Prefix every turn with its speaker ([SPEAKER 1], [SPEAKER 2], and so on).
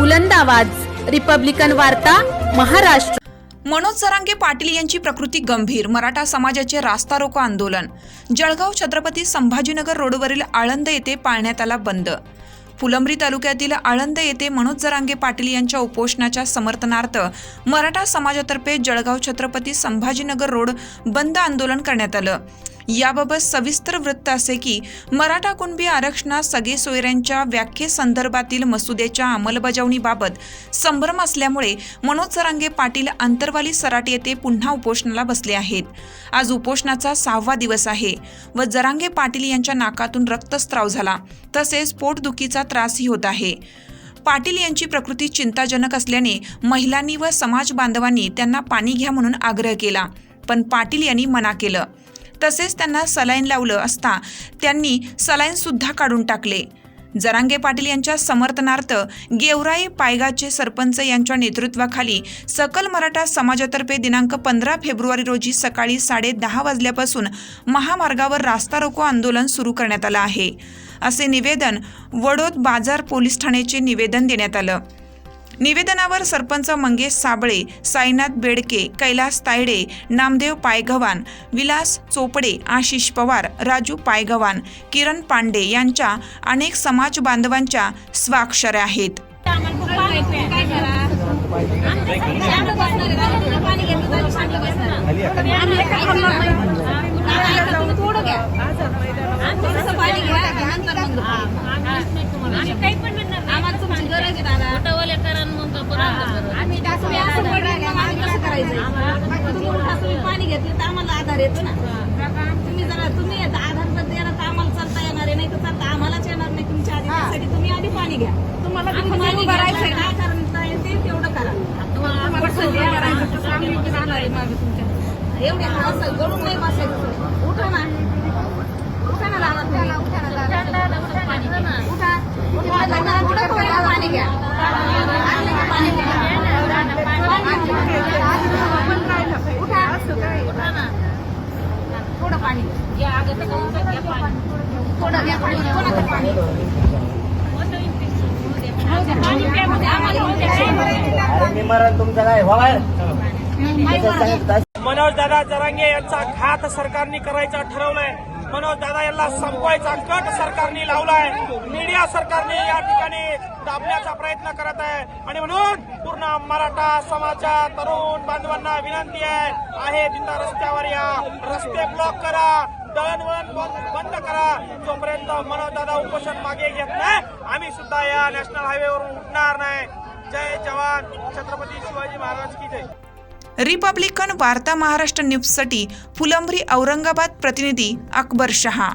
[SPEAKER 1] बुलंद आवाज. रिपब्लिकन वार्ता महाराष्ट्र.
[SPEAKER 2] मनोज जरांगे पाटील यांची प्रकृती गंभीर मराठा समाजाचे रास्ता रोको आंदोलन. जळगाव छत्रपती संभाजीनगर रोडवरील आळंद येथे पाळण्यात आला बंद. फुलंब्री तालुक्यातील आळंद येथे मनोज जरांगे पाटील यांच्या उपोषणाच्या समर्थनार्थ मराठा समाजातर्फे जळगाव छत्रपती संभाजीनगर रोड बंद आंदोलन करण्यात आलं. याबाबत सविस्तर वृत्त असे की मराठा कुणबी आरक्षणात सगळे सोयऱ्यांच्या व्याख्येसंदर्भातील मसुद्याच्या अंमलबजावणीबाबत संभ्रम असल्यामुळे मनोज सरांगे पाटील आंतरवाली सराट येथे पुन्हा उपोषणाला बसले आहेत. आज उपोषणाचा सहावा दिवस आहे व जरांगे पाटील यांच्या नाकातून रक्तस्त्राव झाला तसेच पोटदुखीचा त्रासही होत आहे. पाटील यांची प्रकृती चिंताजनक असल्याने महिलांनी व समाज बांधवांनी त्यांना पाणी घ्या म्हणून आग्रह केला पण पाटील यांनी मना केलं. तसेच त्यांना सलाईन लावलं असता त्यांनी सलाईन सुद्धा काढून टाकले. जरांगे पाटील यांच्या समर्थनार्थ गेवराई पायगाचे सरपंच यांच्या नेतृत्वाखाली सकल मराठा समाजातर्फे दिनांक पंधरा फेब्रुवारी रोजी सकाळी साडे दहा वाजल्यापासून महामार्गावर रास्ता रोको आंदोलन सुरू करण्यात आलं आहे. असे निवेदन वडोद बाजार पोलीस ठाण्याचे निवेदन देण्यात आलं. निवेदनावर सरपंच मंगेश साबळे साईनाथ बेडके कैलास तायडे नामदेव पायगव्हाण विलास चोपडे आशिष पवार राजू पायगव्हाण किरण पांडे यांच्या अनेक समाज बांधवांच्या स्वाक्षऱ्या आहेत.
[SPEAKER 3] पाणी घेतलं तर आम्हाला आधार येतो ना तुम्ही जरा तुम्ही आधार जर द्यायला तर आम्हाला चालता येणार आहे नाही तर चालता आम्हालाच येणार नाही तुमच्या आधी तुम्ही आधी पाणी घ्या तुम्हाला पाणी काय करता येते तेवढं करा एवढे असं गळून नाही बसायचं उठा ना उठा ना. उठा उठा दादा, उठा, थोडं पाणी घ्या पाणी घ्या उठा उठा ना थोडं पाणी. घ्या थोडं घ्या पाणी. कोणाचं पाणी
[SPEAKER 4] निमरण तुमचं काय व्हाय
[SPEAKER 5] मनोज दादा जरांगे यांचा घात सरकारने करायचा ठरवलंय. मनोज दादा यांना संपवायचा कट सरकारने लावलाय. मीडिया सरकारने या ठिकाणी दाबण्याचा प्रयत्न करत आहे. आणि म्हणून पूर्ण मराठा समाजच्या तरुण बांधवांना विनंती आहे आहे तिथं रस्त्यावर या. रस्ते ब्लॉक करा दळणवळण बंद बंद करा. जोपर्यंत मनोज दादा उपोषण मागे घेत नाही आम्ही सुद्धा या नॅशनल हायवेवरून उठणार नाही. जय जवान. छत्रपती शिवाजी महाराज की जय.
[SPEAKER 2] रिपब्लिकन वार्ता महाराष्ट्र न्यूजसाठी फुलंब्री औरंगाबाद प्रतिनिधी अकबर शहा.